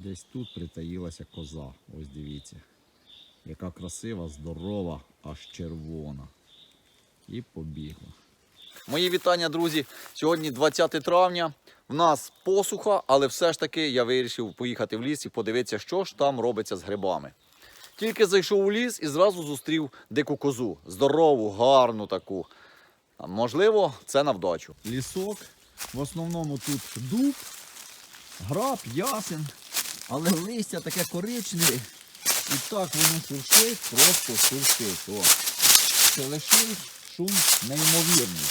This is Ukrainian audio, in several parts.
Десь тут притаїлася коза. Ось дивіться. Яка красива, здорова, аж червона. І побігла. Мої вітання, друзі. Сьогодні 20 травня. В нас посуха, але все ж таки я вирішив поїхати в ліс і подивитися, що ж там робиться з грибами. Тільки зайшов у ліс і зразу зустрів дику козу. Здорову, гарну таку. Можливо, це на вдачу. Лісок. В основному тут дуб, граб, ясен, але листя таке коричневе. І так воно шуршить, просто шуршить. О. Шелешить, шум неймовірний.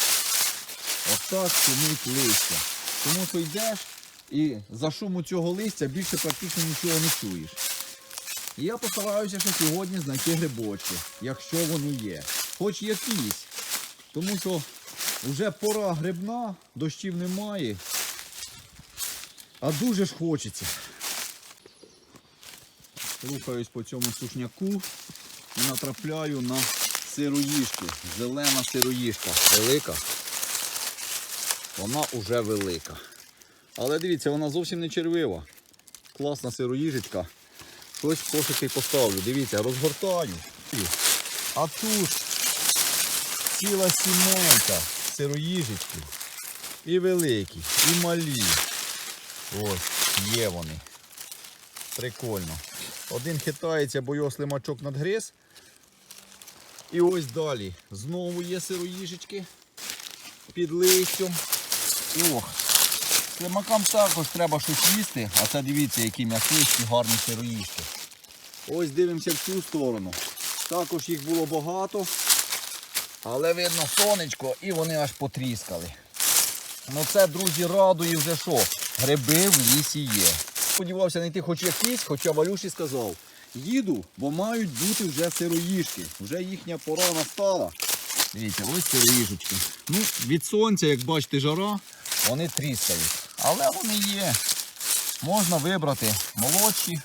Отак шумить листя. Тому що йдеш і за шуму цього листя більше практично нічого не чуєш. І я постараюся ще сьогодні знайти грибочки, якщо вони є. Хоч якісь. Тому що вже пора грибна, дощів немає. А дуже ж хочеться. Рухаюсь по цьому сушняку і натрапляю на сироїжки. Зелена сироїжка. Велика. Вона уже велика. Але дивіться, вона зовсім не червива. Класна сироїжечка. Щось кошики поставлю. Дивіться, розгортаю. А тут ціла сімейка сироїжечки. І великі, і малі. Ось, є вони. Прикольно. Один хитається, бо його слимачок надгриз. І ось далі. Знову є сироїжечки під листям. Ох. Слимакам також треба щось їсти, а це дивіться, які м'ясисті, гарні сироїжки. Ось дивимося в цю сторону. Також їх було багато. Але видно сонечко і вони аж потріскали. Ну це, друзі, радує вже що. Гриби в лісі є. Сподівався знайти хоч якісь, хоча Валюші сказав, їду, бо мають бути вже сироїжки. Вже їхня пора настала. Дивіться, ось сироїжечки. Ну, від сонця, як бачите, жара, вони тріскають. Але вони є. Можна вибрати молодші.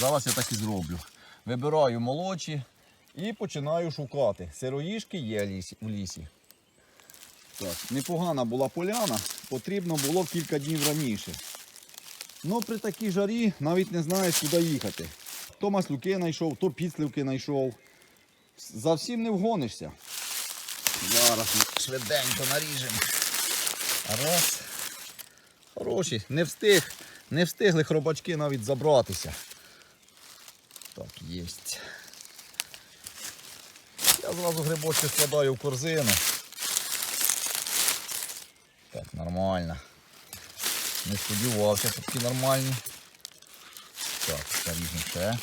Зараз я так і зроблю. Вибираю молодші і починаю шукати. Сироїжки є в лісі. Так, непогана була поляна, потрібно було кілька днів раніше. Ну при такій жарі навіть не знаєш, куди їхати. То маслюки знайшов, то підсливки знайшов. За всім не вгонишся. Зараз ми швиденько наріжемо. Раз. Хороші, не встиг, не встигли хробачки навіть забратися. Так, єсть. Я зразу грибочки складаю в корзину. Так, нормально. Не сподівався, що такі нормальні. Так, заріжемо ще.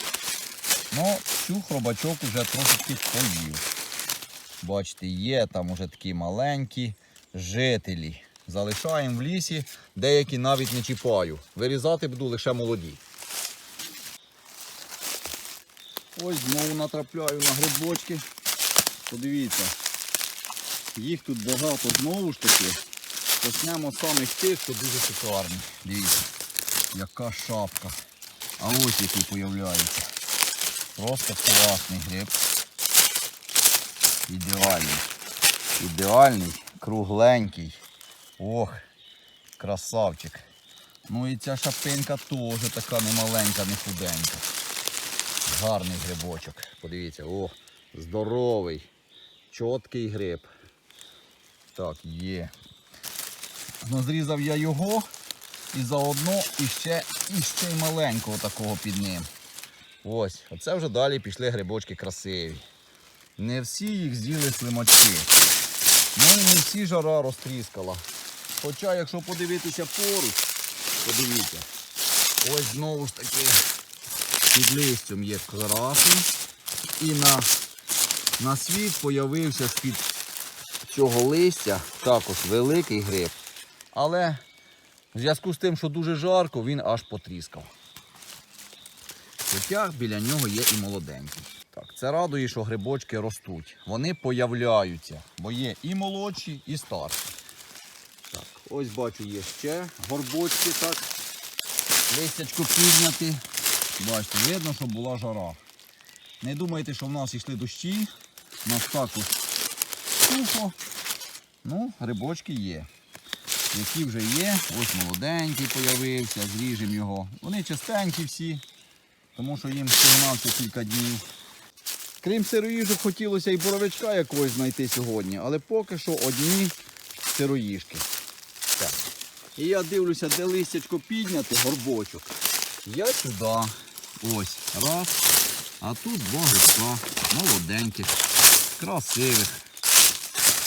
Ну, цю хробачок уже трошечки поїв. Бачите, є там уже такі маленькі жителі. Залишаємо в лісі, деякі навіть не чіпаю. Вирізати буду лише молоді. Ось знову натрапляю на грибочки. Подивіться, їх тут багато знову ж таки. Почнемо з самих тих, що дуже шикарні. Дивіться, яка шапка. А ось який появляється. Просто класний гриб. Ідеальний. Ідеальний, кругленький. Ох, красавчик. Ну і ця шапинка теж така немаленька, не худенька. Гарний грибочок. Подивіться, о, здоровий, чіткий гриб. Так, є. Ну, зрізав я його і заодно іще, іще й маленького такого під ним. Ось, оце вже далі пішли грибочки красиві. Не всі їх з'їли слимачки. Ну і не всі жара розтріскала. Хоча, якщо подивитися поруч, подивіться, ось знову ж таки під листям є красень. І на, на світ появився з-під цього листя також великий гриб. Але в зв'язку з тим, що дуже жарко, він аж потріскав. Хоча біля нього є і молоденький. Так, це радує, що грибочки ростуть. Вони появляються, бо є і молодші, і старші. Так, ось бачу, є ще горбочки так. Листячко підняти. Бачите, видно, що була жара. Не думайте, що в нас йшли дощі. У нас також сухо. Ну, грибочки є. Які вже є. Ось молоденький появився, зріжемо його. Вони частенькі всі, тому що їм всього кілька днів. Крім сироїжок, хотілося і боровичка якогось знайти сьогодні, але поки що одні сироїжки. Так. І я дивлюся, де листячко підняти, горбочок. Я сюди. Ось. Раз. А тут два грибка. Молоденьких, красивих.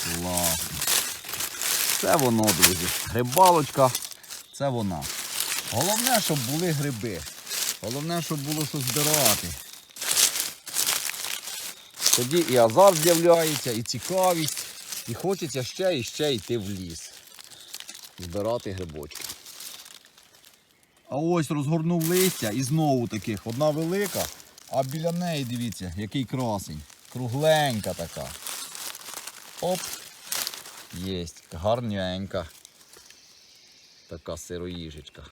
Класно. Це воно, друзі. Грибалочка. Це вона. Головне, щоб були гриби. Головне, щоб було що збирати. Тоді і азарт з'являється, і цікавість, і хочеться ще і ще йти в ліс. Збирати грибочки. А ось розгорнув листя і знову таких. Одна велика, а біля неї, дивіться, який красень. Кругленька така. Оп. Єсть. Гарненька. Така сироїжечка.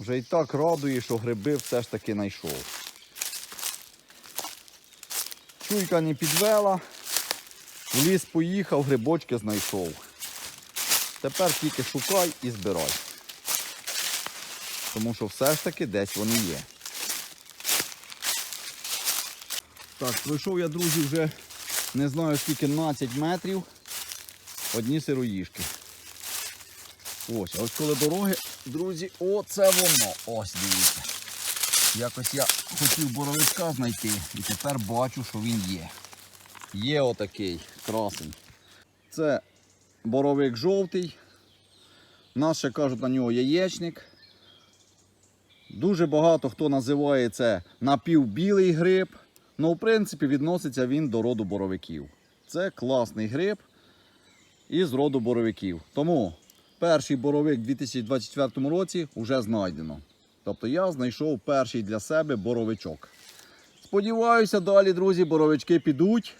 Вже і так радує, що гриби все ж таки знайшов. Чуйка не підвела. В ліс поїхав, грибочки знайшов. Тепер тільки шукай і збирай. Тому що все ж таки десь вони є. Так, пройшов я, друзі, вже не знаю скільки 12 метрів. Одні сироїшки. Ось, ось коли дороги, друзі, оце воно. Ось дивіться. Якось я хотів боровичка знайти і тепер бачу, що він є. Є отакий красень. Це боровик жовтий. Нас ще кажуть на нього яєчник. Дуже багато хто називає це напівбілий гриб. Ну, в принципі, відноситься він до роду боровиків. Це класний гриб із роду боровиків. Тому перший боровик у 2024 році вже знайдено. Тобто я знайшов перший для себе боровичок. Сподіваюся, далі, друзі, боровички підуть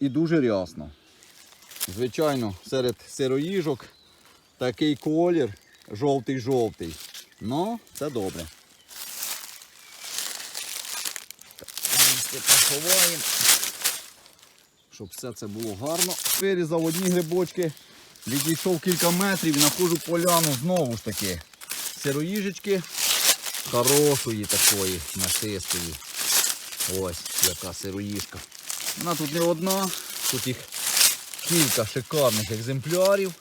і дуже рясно. Звичайно, серед сироїжок такий колір жовтий-жовтий. Ну, це добре. Так, листя поховаємо, щоб все це було гарно. Вирізав одні грибочки, відійшов кілька метрів і знаходжу поляну знову ж таки. Сироїжечки хорошої такої, насистої. Ось яка сироїжка. Вона тут не одна, тут їх кілька шикарних екземплярів.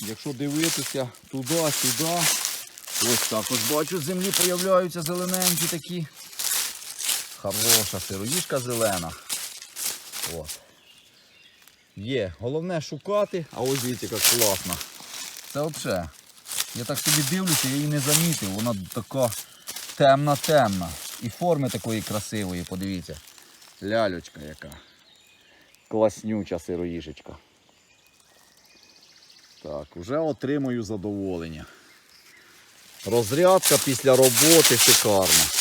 Якщо дивитися туди-сюди, ось також бачу, з землі появляються зелененькі такі. Хороша сироїжка зелена. От. Є. Головне шукати, а ось дивіться, яка класна. Це взагалі. Я так собі дивлюся, я її не замітив. Вона така темна-темна. І форми такої красивої, подивіться. Лялечка яка. Класнюча сироїжечка. Так, вже отримую задоволення. Розрядка після роботи шикарна.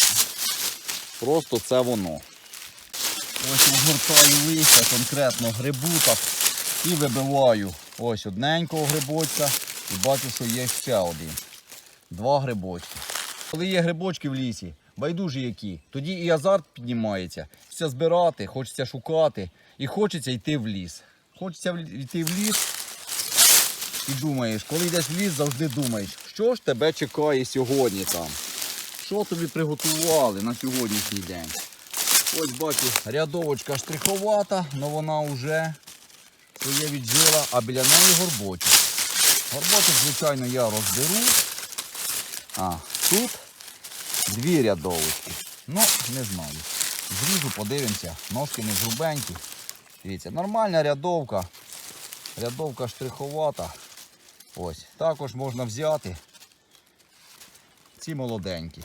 Просто це воно. Ось огортаю листя, конкретно грибу так і вибиваю ось одненького грибочка і бачу, що є ще один. Два грибочки. Коли є грибочки в лісі, байдужі які, тоді і азарт піднімається. Хочеться збирати, хочеться шукати і хочеться йти в ліс. Хочеться йти в ліс і думаєш, коли йдеш в ліс, завжди думаєш, що ж тебе чекає сьогодні там. Що тобі приготували на сьогоднішній день? Ось бачу, рядовочка штриховата, але вона вже своє віджила, а біля неї горбочок. Горбочок, звичайно, я розберу. А, тут дві рядовочки. Ну, не знаю. Зріжу, подивимося. Ножки не грубенькі. Дивіться, нормальна рядовка. Рядовка штриховата. Ось. Також можна взяти. Ці молоденькі.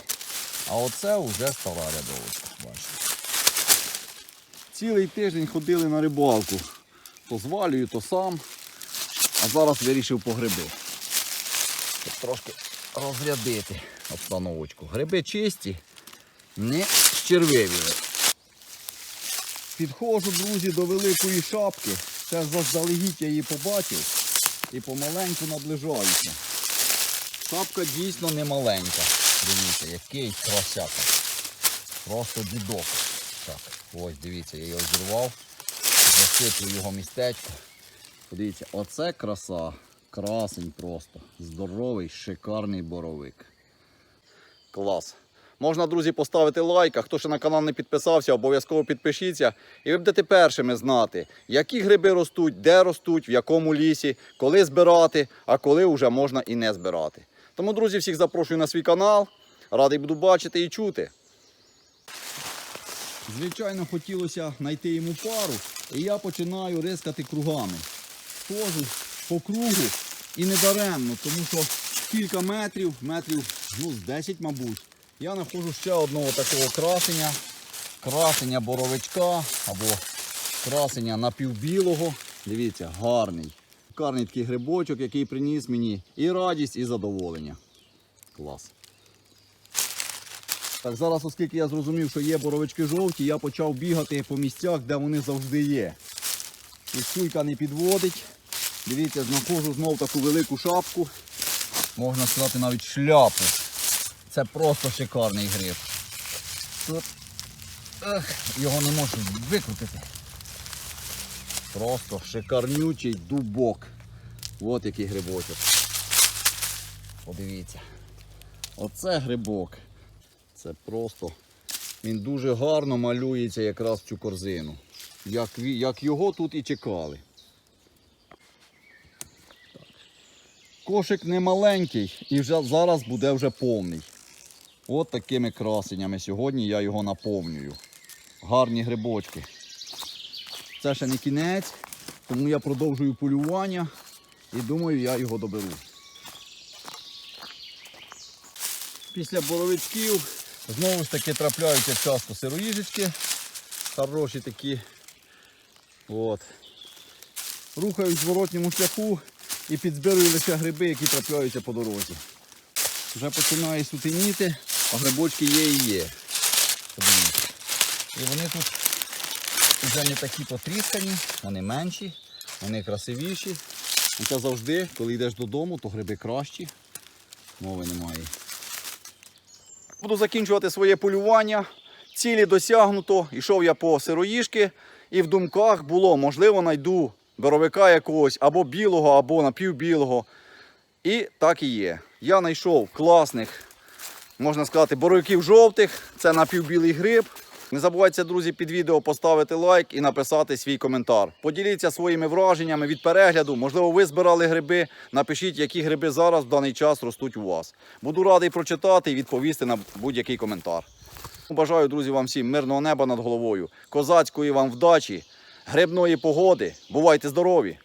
А оце вже стара рядовочка. Бачите. Цілий тиждень ходили на рибалку. То звалюю, то сам. А зараз вирішив по гриби. Щоб трошки розрядити обстановочку. Гриби чисті, не щервиві. Підходжу, друзі, до великої шапки. Це заздалегідь я її побачив і помаленьку наближаюся. Шапка дійсно не маленька. Дивіться, який красяка. Просто дідок. Так, ось дивіться, я його зірвав, засиплю його містечко. Подивіться, оце краса. Красень просто. Здоровий, шикарний боровик. Клас. Можна, друзі, поставити лайк, а хто ще на канал не підписався, обов'язково підпишіться. І ви будете першими знати, які гриби ростуть, де ростуть, в якому лісі, коли збирати, а коли вже можна і не збирати. Тому, друзі, всіх запрошую на свій канал. Радий буду бачити і чути. Звичайно, хотілося знайти йому пару, і я починаю рискати кругами. Хожу по кругу і не даремно, тому що кілька метрів, метрів ну, з 10, мабуть, я знаходжу ще одного такого красення, красення боровичка або красення напівбілого. Дивіться, гарний. Гарний такий грибочок, який приніс мені і радість, і задоволення. Клас. Так, зараз, оскільки я зрозумів, що є боровички жовті, я почав бігати по місцях, де вони завжди є. І сулька не підводить. Дивіться, знаходжу знов таку велику шапку. Можна сказати навіть шляпу. Це просто шикарний гриб. Тут ех, його не можу викрутити. Просто шикарнючий дубок. От який грибочок. Подивіться. Оце грибок. Це просто. Він дуже гарно малюється якраз в цю корзину. Як, як його тут і чекали. Кошик не маленький і вже зараз буде вже повний. От такими красеннями сьогодні я його наповнюю. Гарні грибочки. Це ще не кінець, тому я продовжую полювання і думаю, я його доберу. Після боровичків знову ж таки трапляються часто сироїжечки. Хороші такі. От. Рухаюсь в зворотньому шляху і підзбирую лише гриби, які трапляються по дорозі. Вже починає сутеніти, а грибочки є і є. І вони тут вже не такі потріскані, вони менші, вони красивіші. Хоча завжди, коли йдеш додому, то гриби кращі. Мови немає. Буду закінчувати своє полювання. Цілі досягнуто. Ішов я по сироїшки, і в думках було, можливо, знайду боровика якогось або білого, або напівбілого. І так і є. Я знайшов класних, можна сказати, боровиків жовтих. Це напівбілий гриб. Не забувайте, друзі, під відео поставити лайк і написати свій коментар. Поділіться своїми враженнями від перегляду. Можливо, ви збирали гриби. Напишіть, які гриби зараз в даний час ростуть у вас. Буду радий прочитати і відповісти на будь-який коментар. Бажаю, друзі, вам всім мирного неба над головою, козацької вам вдачі, грибної погоди. Бувайте здорові!